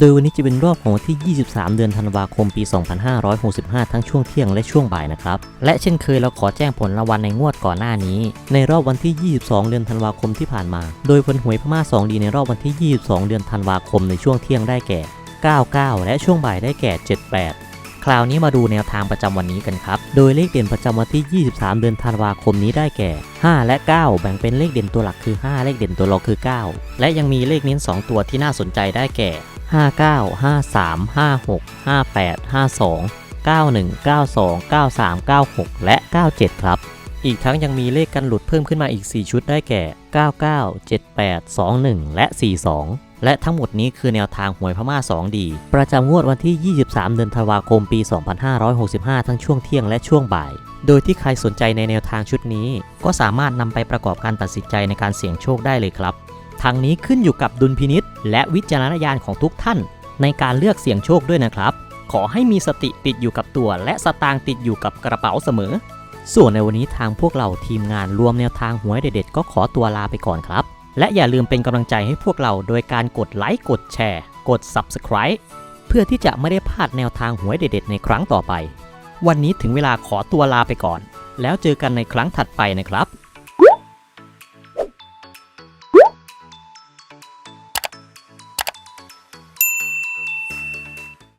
โดยวันนี้จะเป็นรอบของวันที่ 23 เดือนธันวาคมปี 2565 ทั้งช่วงเที่ยงและช่วงบ่ายนะครับ และเช่นเคยเราขอแจ้งผลรางวัลในงวดก่อนหน้านี้ ในรอบวันที่ 22 เดือนธันวาคมที่ผ่านมา โดยผลหวยพม่า2ดีในรอบวันที่ 22 เดือนธันวาคมในช่วงเที่ยงได้แก่ 99 และช่วงบ่ายได้แก่ 78 คราวนี้มาดูแนวทางประจำวันนี้กันครับ โดยเลขเด่นประจำวันที่ 23 เดือนธันวาคมนี้ได้แก่ 5 และ 9 แบ่งเป็นเลขเด่นตัวหลักคือ 5 เลขเด่นตัวรองคือ 9 และยังมีเลขเน้น 2 ตัวที่น่าสนใจได้แก่ 59 53 56 58 52 91 92 93 96 และ 97 ครับ อีกทั้งยังมีเลขกันหลุดเพิ่มขึ้นมาอีก 4 ชุดได้แก่ 99 78 21 และ 42 และทั้งหมดนี้คือแนวทางหวยพม่า 2 ดี ประจำงวดวันที่ 23 เดือนธันวาคม ปี 2565 ทั้งช่วงเที่ยงและช่วงบ่าย โดยที่ใครสนใจในแนวทางชุดนี้ ก็สามารถนำไปประกอบการตัดสินใจในการเสี่ยงโชคได้เลยครับทางนี้ขึ้นอยู่กับดุลพินิษและวิจารณญาณของทุกท่าน ในการเลือกเสี่ยงโชคด้วยนะครับ ขอให้มีสติติดอยู่กับตัว และสตางค์ติดอยู่กับกระเป๋าเสมอ ส่วนในวันนี้ทางพวกเราทีมงานรวมแนวทางหวยเด็ดๆ ก็ขอตัวลาไปก่อนครับ และอย่าลืมเป็นกำลังใจให้พวกเราโดยการกดไลค์กดแชร์ กด Subscribe เพื่อที่จะไม่ได้พลาดแนวทางหวยเด็ดๆ ในครั้งต่อไป วันนี้ถึงเวลาขอตัวลาไปก่อน แล้วเจอกันในครั้งถัดไปนะครับ